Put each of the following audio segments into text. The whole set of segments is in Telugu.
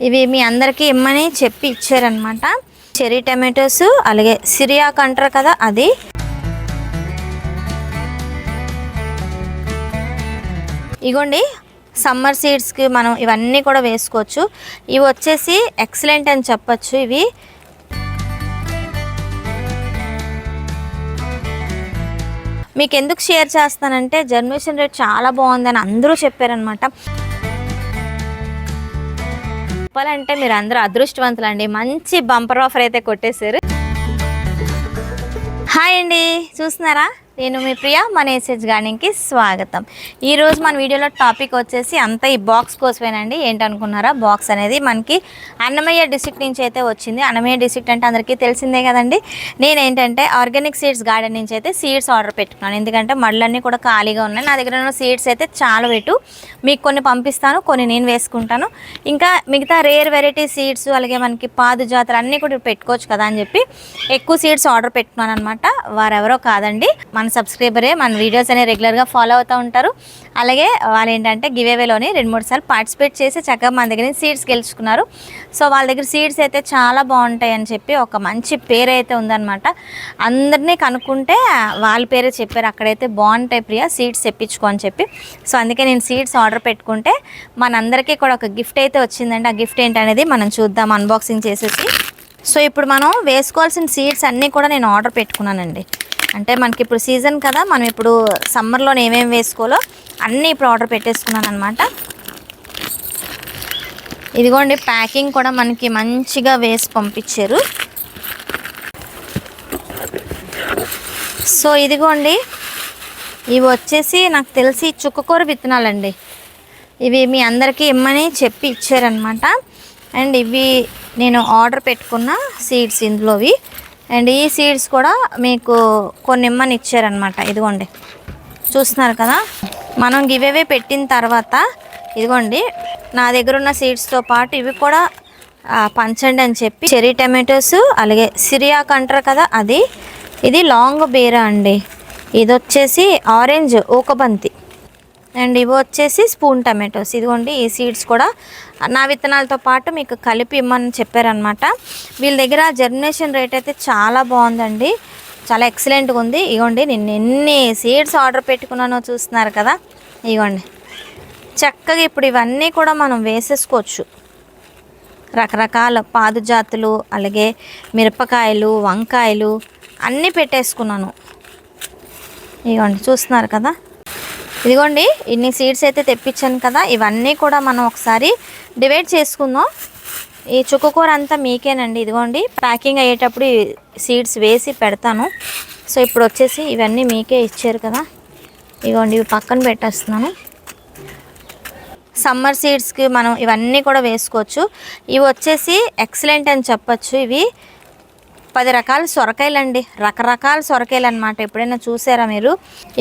ఇవి మీ అందరికీ ఇమ్మని చెప్పి ఇచ్చారనమాట చెరీ టమాటోస్ అలాగే సిరియాక్ అంటారు కదా అది. ఇగోండి సమ్మర్ సీడ్స్కి మనం ఇవన్నీ కూడా వేసుకోవచ్చు. ఇవి వచ్చేసి ఎక్సలెంట్ అని చెప్పచ్చు ఇవి. మీకు ఎందుకు షేర్ చేస్తానంటే జర్మినేషన్ రేట్ చాలా బాగుందని అందరూ చెప్పారనమాట చెప్పాలంటే మీరు అందరూ అదృష్టవంతులు అండి మంచి బంపర్ ఆఫర్ అయితే కొట్టేశారు. హాయ్ అండి. చూస్తున్నారా? నేను మీ ప్రియ మన ఎస్హెచ్ గార్డెన్కి స్వాగతం ఈరోజు మన వీడియోలో టాపిక్ వచ్చేసి అంత ఈ బాక్స్ కోసమేనండి. ఏంటనుకున్నారా? బాక్స్ అనేది మనకి అన్నమయ్య డిస్ట్రిక్ట్ నుంచి అయితే వచ్చింది. అన్నమయ్య డిస్ట్రిక్ట్ అంటే అందరికీ తెలిసిందే కదండి. నేనేంటంటే ఆర్గానిక్ సీడ్స్ గార్డెన్ నుంచి అయితే సీడ్స్ ఆర్డర్ పెట్టుకున్నాను. ఎందుకంటే మళ్ళన్నీ కూడా ఖాళీగా ఉన్నాయి. నా దగ్గర ఉన్న సీడ్స్ అయితే చాలా పెట్టు. మీకు కొన్ని పంపిస్తాను కొన్ని నేను వేసుకుంటాను. ఇంకా మిగతా రేర్ వెరైటీ సీడ్స్ అలాగే మనకి పాదు జాతర అన్నీ కూడా పెట్టుకోవచ్చు కదా అని చెప్పి ఎక్కువ సీడ్స్ ఆర్డర్ పెట్టుకున్నాను అనమాట వారెవరో కాదండి. మన సబ్స్క్రైబరే మన వీడియోస్ అనేవి రెగ్యులర్గా ఫాలో అవుతూ ఉంటారు. అలాగే వాళ్ళు ఏంటంటే గివేవేలోని రెండు మూడు సార్లు పార్టిసిపేట్ చేసి చక్కగా మన దగ్గర సీడ్స్ గెలుచుకున్నారు. సో వాళ్ళ దగ్గర సీడ్స్ అయితే చాలా బాగుంటాయి అని చెప్పి ఒక మంచి పేరు అయితే ఉందన్నమాట. అందరినీ కనుక్కుంటే వాళ్ళ పేరే చెప్పారు. అక్కడైతే బాగుంటాయి ప్రియ సీడ్స్ తెప్పించుకో అని చెప్పి. సో అందుకే నేను సీడ్స్ ఆర్డర్ పెట్టుకుంటే మనందరికీ కూడా ఒక గిఫ్ట్ అయితే వచ్చిందండి. ఆ గిఫ్ట్ ఏంటనేది మనం చూద్దాం అన్బాక్సింగ్ చేసేసి. సో ఇప్పుడు మనం వేసుకోవాల్సిన సీడ్స్ అన్నీ కూడా నేను ఆర్డర్ పెట్టుకున్నానండి. అంటే మనకి ఇప్పుడు సీజన్ కదా మనం ఇప్పుడు సమ్మర్లో ఏమేమి వేసుకోవాలో అన్నీ ఇప్పుడు ఆర్డర్ పెట్టేసుకున్నాను అనమాట ఇదిగోండి ప్యాకింగ్ కూడా మనకి మంచిగా వేసి పంపించారు. సో ఇదిగోండి ఇవి వచ్చేసి నాకు తెలిసి చుక్కకూర విత్తనాలండి. ఇవి మీ అందరికీ ఇమ్మని చెప్పి ఇచ్చారనమాట అండ్ ఇవి నేను ఆర్డర్ పెట్టుకున్న సీడ్స్ ఇందులోవి. అండ్ ఈ సీడ్స్ కూడా మీకు కొన్ని ఇమ్మని ఇచ్చారనమాట ఇదిగోండి. చూస్తున్నారు కదా? మనం గివేవే పెట్టిన తర్వాత ఇదిగోండి నా దగ్గర ఉన్న సీడ్స్తో పాటు ఇవి కూడా పంచండి అని చెప్పి చెరీ టమాటోస్ అలాగే సిరియాక్ అంటారు కదా అది. ఇది లాంగ్ బీరా అండి. ఇది వచ్చేసి ఆరెంజ్ ఊకబంతి. అండ్ ఇవి వచ్చేసి స్పూన్ టమాటోస్. ఇదిగోండి ఈ సీడ్స్ కూడా. నా విత్తనాలతో పాటు మీకు కలిపి ఇమ్మని చెప్పారనమాట వీళ్ళ దగ్గర జర్మినేషన్ రేట్ అయితే చాలా బాగుందండి. చాలా ఎక్సలెంట్గా ఉంది. ఇగోండి నేను ఎన్ని సీడ్స్ ఆర్డర్ పెట్టుకున్నానో చూస్తున్నారు కదా. ఇగోండి చక్కగా ఇప్పుడు ఇవన్నీ కూడా మనం వేసేసుకోవచ్చు. రకరకాల పాదు జాతులు అలాగే మిరపకాయలు వంకాయలు అన్నీ పెట్టేసుకున్నాను. ఇదిగోండి చూస్తున్నారు కదా. ఇదిగోండి ఇన్ని సీడ్స్ అయితే తెప్పించాను కదా ఇవన్నీ కూడా మనం ఒకసారి డివైడ్ చేసుకుందాం. ఈ చుక్కకూర అంతా మీకేనండి ఇదిగోండి ప్యాకింగ్ అయ్యేటప్పుడు ఈ సీడ్స్ వేసి పెడతాను. సో ఇప్పుడు వచ్చేసి ఇవన్నీ మీకే ఇచ్చారు కదా. ఇదిగోండి ఇవి పక్కన పెట్టేస్తున్నాను. సమ్మర్ సీడ్స్కి మనం ఇవన్నీ కూడా వేసుకోవచ్చు. ఇవి వచ్చేసి ఎక్సలెంట్ అని చెప్పచ్చు ఇవి. పది రకాల సొరకాయలు అండి రకరకాల సొరకాయలు అనమాట ఎప్పుడైనా చూసారా మీరు?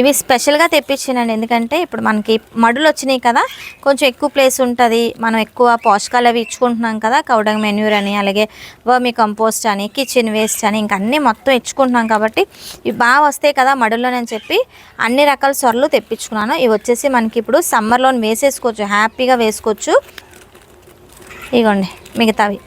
ఇవి స్పెషల్గా తెప్పించానండి. ఎందుకంటే ఇప్పుడు మనకి మడులు వచ్చినాయి కదా కొంచెం ఎక్కువ ప్లేస్ ఉంటుంది. మనం ఎక్కువ పోషకాలు అవి ఇచ్చుకుంటున్నాం కదా కౌడంగ్ మెన్యూర్ అని అలాగే వర్మి కంపోస్ట్ అని కిచెన్ వేస్ట్ అని ఇంకా అన్నీ మొత్తం ఇచ్చుకుంటున్నాం కాబట్టి ఇవి బాగా వస్తాయి కదా మడుల్లోనని చెప్పి అన్ని రకాల సొరలు తెప్పించుకున్నాను. ఇవి వచ్చేసి మనకి ఇప్పుడు సమ్మర్లో వేసేసుకోవచ్చు. హ్యాపీగా వేసుకోవచ్చు. ఇగోండి మిగతావి.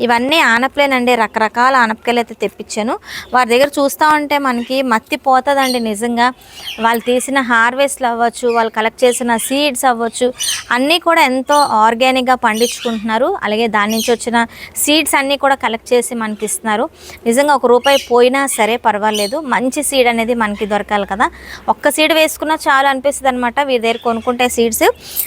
ఇవన్నీ ఆనపలేనండి రకరకాల ఆనపకాయలు అయితే తెప్పించాను. వారి దగ్గర చూస్తూ ఉంటే మనకి మత్తి పోతుందండి నిజంగా. వాళ్ళు తీసిన హార్వెస్ట్లు అవ్వచ్చు వాళ్ళు కలెక్ట్ చేసిన సీడ్స్ అవ్వచ్చు అన్నీ కూడా ఎంతో ఆర్గానిక్గా పండించుకుంటున్నారు. అలాగే దాని నుంచి వచ్చిన సీడ్స్ అన్నీ కూడా కలెక్ట్ చేసి మనకి ఇస్తున్నారు. నిజంగా ఒక రూపాయి పోయినా సరే పర్వాలేదు. మంచి సీడ్ అనేది మనకి దొరకాలి కదా. ఒక్క సీడ్ వేసుకున్నా చాలా అనిపిస్తుంది అనమాట వీరి దగ్గర కొనుక్కుంటే సీడ్స్.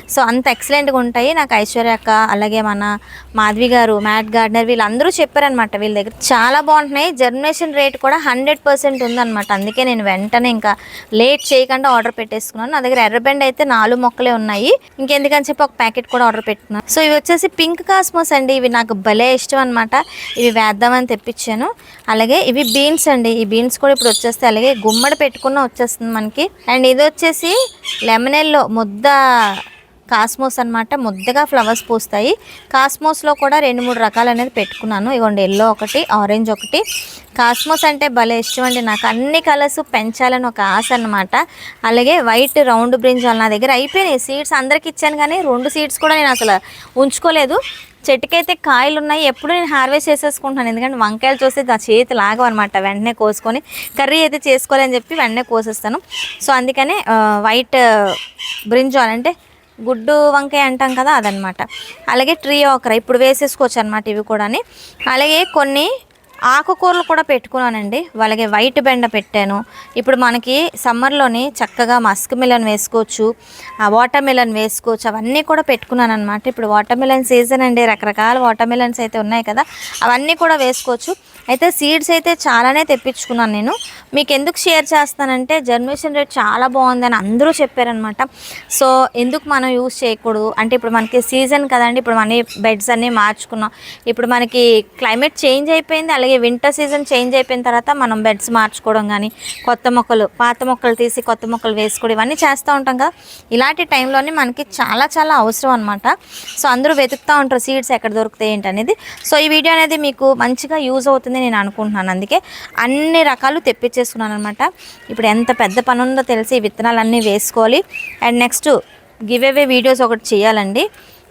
సో అంత ఎక్సలెంట్గా ఉంటాయి. నాకు ఐశ్వర్య అక్క అలాగే మన మాధవి గారు మ్యాట్ గార్డెన్ గార్డెనర్ వీళ్ళందరూ చెప్పారనమాట వీళ్ళ దగ్గర చాలా బాగుంటున్నాయి. జర్మినేషన్ రేట్ కూడా హండ్రెడ్ పర్సెంట్ ఉందన్నమాట. అందుకే నేను వెంటనే ఇంకా లేట్ చేయకుండా ఆర్డర్ పెట్టేసుకున్నాను. నా దగ్గర ఎర్రబెండ్ అయితే నాలుగు మొక్కలే ఉన్నాయి. ఇంకెందుకని చెప్పి ఒక ప్యాకెట్ కూడా ఆర్డర్ పెట్టుకున్నాను. సో ఇవి వచ్చేసి పింక్ కాస్మోస్ అండి. ఇవి నాకు భలే ఇష్టం అనమాట ఇవి వేద్దామని తెప్పించాను. అలాగే ఇవి బీన్స్ అండి. ఈ బీన్స్ కూడా ఇప్పుడు వచ్చేస్తాయి. అలాగే గుమ్మడి పెట్టుకున్న వచ్చేస్తుంది మనకి. అండ్ ఇది వచ్చేసి లెమనెల్లో ముద్ద కాస్మోస్ అన్నమాట. ముద్దగా ఫ్లవర్స్ పూస్తాయి. కాస్మోస్లో కూడా రెండు మూడు రకాలు అనేది పెట్టుకున్నాను. ఇగోండి ఎల్లో ఒకటి ఆరెంజ్ ఒకటి. కాస్మోస్ అంటే భలే ఇష్టం అండి. నాకు అన్ని కలర్స్ పెంచాలని ఒక ఆశ అనమాట అలాగే వైట్ రౌండ్ బ్రింజాల్ నా దగ్గర అయిపోయినాయి. సీడ్స్ అందరికి ఇచ్చాను కానీ రెండు సీడ్స్ కూడా నేను అసలు ఉంచుకోలేదు. చెట్టుకైతే కాయలు ఉన్నాయి ఎప్పుడు నేను హార్వెస్ట్ చేసేసుకుంటాను ఎందుకంటే వంకాయలు చూస్తే నా చేతి లాగవు అనమాట వెంటనే కోసుకొని కర్రీ అయితే చేసుకోవాలని చెప్పి వెంటనే కోసేస్తాను. సో అందుకనే వైట్ బ్రింజాల్ అంటే గుడ్డు వంకాయ అంటాం కదా అదనమాట. అలాగే ట్రీ ఆకర ఇప్పుడు వేసేసుకోవచ్చు అనమాట ఇవి కూడా అలాగే కొన్ని ఆకుకూరలు కూడా పెట్టుకున్నానండి. అలాగే వైట్ బెండ పెట్టాను. ఇప్పుడు మనకి సమ్మర్లోని చక్కగా మస్క్ మిలన్ వేసుకోవచ్చు ఆ వాటర్ మిలన్ వేసుకోవచ్చు అవన్నీ కూడా పెట్టుకున్నాను అనమాట ఇప్పుడు వాటర్ మిలన్ సీజన్ అండి. రకరకాల వాటర్ మిలన్స్ అయితే ఉన్నాయి కదా. అవన్నీ కూడా వేసుకోవచ్చు. అయితే సీడ్స్ అయితే చాలానే తెప్పించుకున్నాను నేను. మీకు ఎందుకు షేర్ చేస్తానంటే జర్మినేషన్ రేట్ చాలా బాగుందని అందరూ చెప్పారనమాట సో ఎందుకు మనం యూస్ చేయకూడదు? అంటే ఇప్పుడు మనకి సీజన్ కదండి. ఇప్పుడు మన బెడ్స్ అన్నీ మార్చుకున్నాం. ఇప్పుడు మనకి క్లైమేట్ చేంజ్ అయిపోయింది అలాగే వింటర్ సీజన్ చేంజ్ అయిపోయిన తర్వాత మనం బెడ్స్ మార్చుకోవడం కానీ కొత్త మొక్కలు పాత మొక్కలు తీసి కొత్త మొక్కలు వేసుకోవడం ఇవన్నీ చేస్తూ ఉంటాం కదా. ఇలాంటి టైంలోనే మనకి చాలా చాలా అవసరం అనమాట సో అందరూ వెతుకుతూ ఉంటారు సీడ్స్ ఎక్కడ దొరుకుతాయి ఏంటి అనేది. సో ఈ వీడియో అనేది మీకు మంచిగా యూజ్ అవుతుంది నేను అనుకుంటున్నాను. అందుకే అన్ని రకాలు తెప్పించేసుకున్నాను అనమాట ఇప్పుడు ఎంత పెద్ద పని ఉందో తెలిసి విత్తనాలన్నీ వేసుకోవాలి. And next giveaway videos ఒకటి చేయాలండి.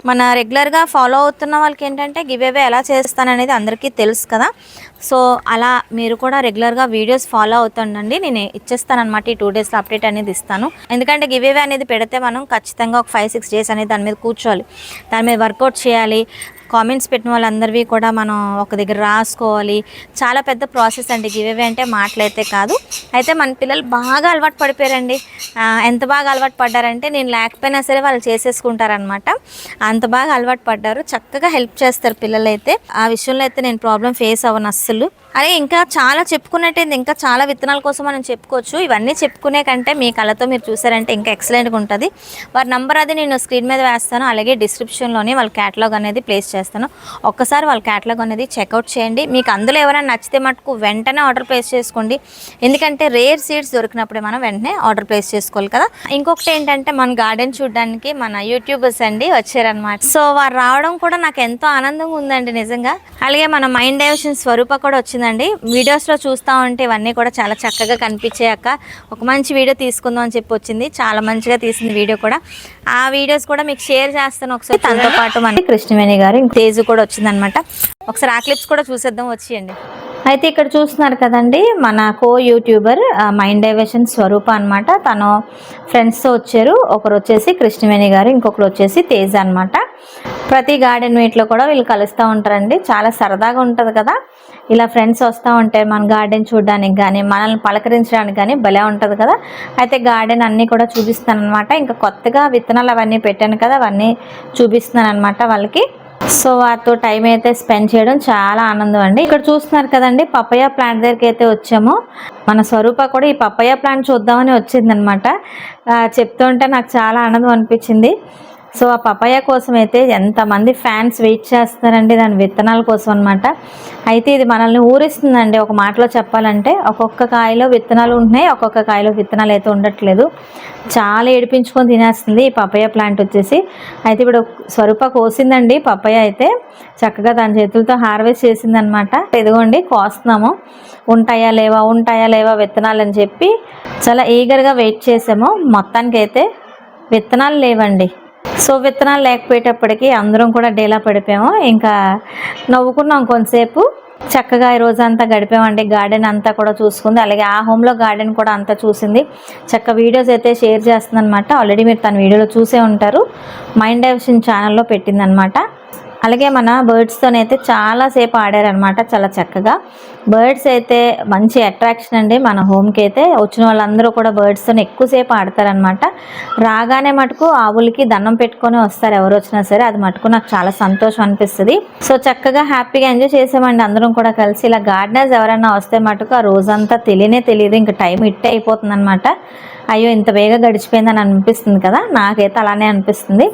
మన రెగ్యులర్గా ఫాలో అవుతున్న వాళ్ళకి ఏంటంటే గివ్ అవే ఎలా చేస్తాననేది అందరికీ తెలుసు కదా. సో అలా మీరు కూడా రెగ్యులర్గా వీడియోస్ ఫాలో అవుతుండండి. నేను ఇచ్చేస్తానమాట ఈ టూ డేస్లో అప్డేట్ అనేది ఇస్తాను. ఎందుకంటే గివ్ అవే అనేది పెడితే మనం ఖచ్చితంగా ఒక ఫైవ్ సిక్స్ డేస్ అనేది దాని మీద కూర్చోవాలి. దాని మీద వర్కౌట్ చేయాలి. కామెంట్స్ పెట్టిన వాళ్ళందరివి కూడా మనం ఒక దగ్గర రాసుకోవాలి. చాలా పెద్ద ప్రాసెస్ అండి. గివ్ అంటే మాటలైతే కాదు. అయితే మన పిల్లలు బాగా అలవాటు పడిపోయారండి. ఎంత బాగా అలవాటు పడ్డారంటే నేను లేకపోయినా సరే వాళ్ళు చేసేసుకుంటారనమాట అంత బాగా అలవాటు పడ్డారు. చక్కగా హెల్ప్ చేస్తారు పిల్లలైతే. ఆ విషయంలో అయితే నేను ప్రాబ్లం ఫేస్ అవ్వను అస్సలు. అరే ఇంకా చాలా చెప్పుకున్నట్టయింది. ఇంకా చాలా విత్తనాల కోసం మనం చెప్పుకోవచ్చు. ఇవన్నీ చెప్పుకునే కంటే మీ కళ్ళతో మీరు చూసారంటే ఇంకా ఎక్సలెంట్గా ఉంటుంది. వారి నంబర్ అది నేను స్క్రీన్ మీద వేస్తాను. అలాగే డిస్క్రిప్షన్లోనే వాళ్ళ క్యాటలాగ్ అనేది ప్లేస్ చేస్తాను. ఒక్కసారి వాళ్ళ క్యాటలాగ్ అనేది చెక్అవుట్ చేయండి. మీకు అందులో ఎవరైనా నచ్చితే మటుకు వెంటనే ఆర్డర్ ప్లేస్ చేసుకోండి. ఎందుకంటే రేర్ సీడ్స్ దొరికినప్పుడే మనం వెంటనే ఆర్డర్ ప్లేస్ చేసుకోవాలి కదా. ఇంకొకటి ఏంటంటే మన గార్డెన్ చూడడానికి మన యూట్యూబర్స్ అండి వచ్చారనమాట సో వారు రావడం కూడా నాకు ఎంతో ఆనందంగా ఉందండి నిజంగా. అలాగే మన మైండ్ డైవర్షన్ స్వరూప కూడా వచ్చింది. వచ్చిందండి వీడియోస్లో చూస్తూ ఉంటే ఇవన్నీ కూడా చాలా చక్కగా కనిపించాక ఒక మంచి వీడియో తీసుకుందాం అని చెప్పి వచ్చింది. చాలా మంచిగా తీసింది వీడియో కూడా. ఆ వీడియోస్ కూడా మీకు షేర్ చేస్తాను ఒకసారి. తనతో పాటు మన కృష్ణవేణి గారు తేజు కూడా వచ్చిందనమాట ఒకసారి ఆ క్లిప్స్ కూడా చూసేద్దాం. వచ్చేయండి. అయితే ఇక్కడ చూస్తున్నారు కదండి మన co YouTuber mind diversion Swaroopa అనమాట తను ఫ్రెండ్స్తో వచ్చారు. ఒకరు వచ్చేసి కృష్ణవేణి గారు ఇంకొకరు వచ్చేసి తేజ అనమాట ప్రతి గార్డెన్ మీట్లో కూడా వీళ్ళు కలుస్తూ ఉంటారండి. చాలా సరదాగా ఉంటుంది కదా. ఇలా ఫ్రెండ్స్ వస్తూ ఉంటే మన గార్డెన్ చూడడానికి కానీ మనల్ని పలకరించడానికి కానీ భలే ఉంటుంది కదా. అయితే గార్డెన్ అన్నీ కూడా చూపిస్తాను అనమాట ఇంకా కొత్తగా విత్తనాలు అవన్నీ పెట్టాను కదా అవన్నీ చూపిస్తున్నాను అనమాట వాళ్ళకి. సో వారితో టైం అయితే స్పెండ్ చేయడం చాలా ఆనందం అండి. ఇక్కడ చూస్తున్నారు కదండి పప్పయ్య ప్లాంట్ దగ్గరికి అయితే వచ్చాము. మన స్వరూప కూడా ఈ పప్పయ్య ప్లాంట్ చూద్దామని వచ్చిందనమాట చెప్తుంటే నాకు చాలా ఆనందం అనిపించింది. సో ఆ పపాయ కోసం అయితే ఎంతమంది ఫ్యాన్స్ వెయిట్ చేస్తారండి దాని విత్తనాల కోసం అనమాట అయితే ఇది మనల్ని ఊరిస్తుందండి. ఒక మాటలో చెప్పాలంటే ఒక్కొక్క కాయలో విత్తనాలు ఉంటున్నాయి ఒక్కొక్క కాయలో విత్తనాలు అయితే ఉండట్లేదు. చాలా ఏడిపించుకొని తినేస్తుంది ఈ పపాయ ప్లాంట్ వచ్చేసి. అయితే ఇప్పుడు స్వరూప కోసిందండి పపాయ అయితే. చక్కగా దాని చేతులతో హార్వెస్ట్ చేసిందనమాట ఇదిగోండి కోస్తున్నాము. ఉంటాయా లేవా ఉంటాయా లేవా విత్తనాలు అని చెప్పి చాలా ఈగర్గా వెయిట్ చేసాము. మొత్తానికైతే విత్తనాలు లేవండి. సో విత్తనాలు లేకపోయేటప్పటికి అందరం కూడా డేలా పడిపోయాము. ఇంకా నవ్వుకున్నాం కొంతసేపు. చక్కగా ఈ రోజంతా గడిపామండి. గార్డెన్ అంతా కూడా చూసుకుంది. అలాగే ఆ హోమ్లో గార్డెన్ కూడా అంతా చూసింది. చక్క వీడియోస్ అయితే షేర్ చేస్తుంది అనమాట ఆల్రెడీ మీరు తన వీడియోలో చూసే ఉంటారు. మైండ్ డైవర్షన్ ఛానల్లో పెట్టిందనమాట అలాగే మన బర్డ్స్తోనైతే చాలాసేపు ఆడారనమాట చాలా చక్కగా. బర్డ్స్ అయితే మంచి అట్రాక్షన్ అండి. మన హోమ్కి అయితే వచ్చిన వాళ్ళందరూ కూడా బర్డ్స్తో ఎక్కువసేపు ఆడతారనమాట రాగానే మటుకు ఆవులకి దండం పెట్టుకొని వస్తారు ఎవరు వచ్చినా సరే. అది మటుకు నాకు చాలా సంతోషం అనిపిస్తుంది. సో చక్కగా హ్యాపీగా ఎంజాయ్ చేసామండి అందరం కూడా కలిసి. ఇలా గార్డెనర్స్ ఎవరైనా వస్తే మటుకు ఆ రోజంతా తెలియనే తెలియదు. ఇంకా టైం ఇట్టే అయిపోతుంది అయ్యో ఇంత వేగ గడిచిపోయిందని అనిపిస్తుంది కదా. నాకైతే అలానే అనిపిస్తుంది.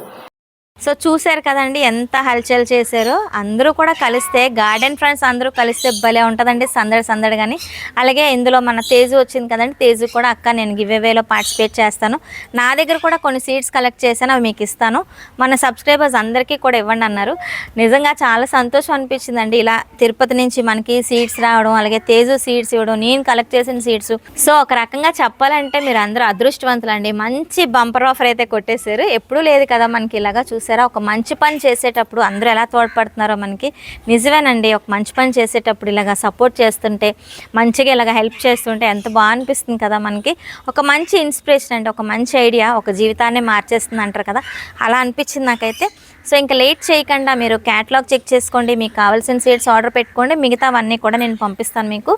సో చూశారు కదండి ఎంత హల్చల్ చేశారో. అందరూ కూడా కలిస్తే గార్డెన్ ఫ్రెండ్స్ అందరూ కలిస్తే భలే ఉంటుందండి సందడి సందడి కానీ అలాగే ఇందులో మన తేజు వచ్చింది కదండి తేజు కూడా అక్క నేను గివ్వేవేలో పార్టిసిపేట్ చేస్తాను. నా దగ్గర కూడా కొన్ని సీడ్స్ కలెక్ట్ చేశాను అవి మీకు ఇస్తాను. మన సబ్స్క్రైబర్స్ అందరికీ కూడా ఇవ్వండి అన్నారు. నిజంగా చాలా సంతోషం అనిపించిందండి. ఇలా తిరుపతి నుంచి మనకి సీడ్స్ రావడం అలాగే తేజు సీడ్స్ ఇవ్వడం నేను కలెక్ట్ చేసిన సీడ్స్. సో ఒక రకంగా చెప్పాలంటే మీరు అందరూ అదృష్టవంతులండి. మంచి బంపర్ ఆఫర్ అయితే కొట్టేశారు. ఎప్పుడూ లేదు కదా మనకి ఇలాగా చూసి చూసారా? ఒక మంచి పని చేసేటప్పుడు అందరూ ఎలా తోడ్పడుతున్నారో మనకి నిజమేనండి. ఒక మంచి పని చేసేటప్పుడు ఇలాగ సపోర్ట్ చేస్తుంటే మంచిగా ఇలాగ హెల్ప్ చేస్తుంటే ఎంత బాగా అనిపిస్తుంది కదా మనకి. ఒక మంచి ఇన్స్పిరేషన్ అంటే ఒక మంచి ఐడియా ఒక జీవితాన్ని మార్చేస్తుంది అంటారు కదా. అలా అనిపించింది నాకైతే. సో ఇంకా లేట్ చేయకుండా మీరు క్యాటలాగ్ చెక్ చేసుకోండి మీకు కావాల్సిన సీడ్స్ ఆర్డర్ పెట్టుకోండి మిగతావన్నీ కూడా నేను పంపిస్తాను మీకు.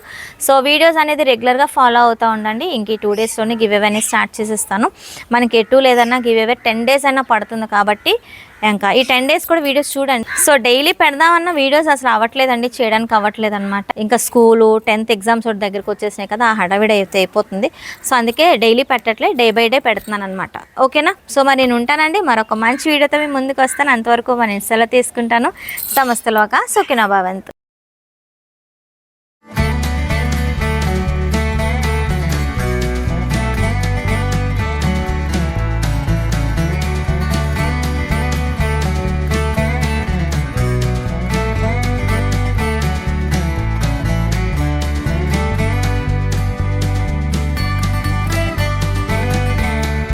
సో వీడియోస్ అనేది రెగ్యులర్గా ఫాలో అవుతూ ఉండండి. ఇంక ఈ టూ డేస్లోనే గివ్ అవే అనేది స్టార్ట్ చేసేస్తాను. మనకి ఎటు లేదన్నా గివ్ అవే టెన్ డేస్ అయినా పడుతుంది కాబట్టి ఇంకా ఈ టెన్ డేస్ కూడా వీడియోస్ చూడండి. సో డైలీ పెడదామన్న వీడియోస్ అసలు అవ్వట్లేదండి చేయడానికి అవ్వట్లేదు అనమాట ఇంకా స్కూలు టెన్త్ ఎగ్జామ్స్ ఒకటి దగ్గరికి వచ్చేసినాయి కదా ఆ హడావిడి అయితే అయిపోతుంది. సో అందుకే డైలీ పెట్టట్లే డే బై డే పెడుతున్నాను అనమాట ఓకేనా? సో మరి నేను ఉంటానండి. మరొక మంచి వీడియోతో మీ ముందుకు వస్తాను. అంతవరకు మన సెలవు తీసుకుంటాను. సమస్తలోక సుఖినా భవంతు.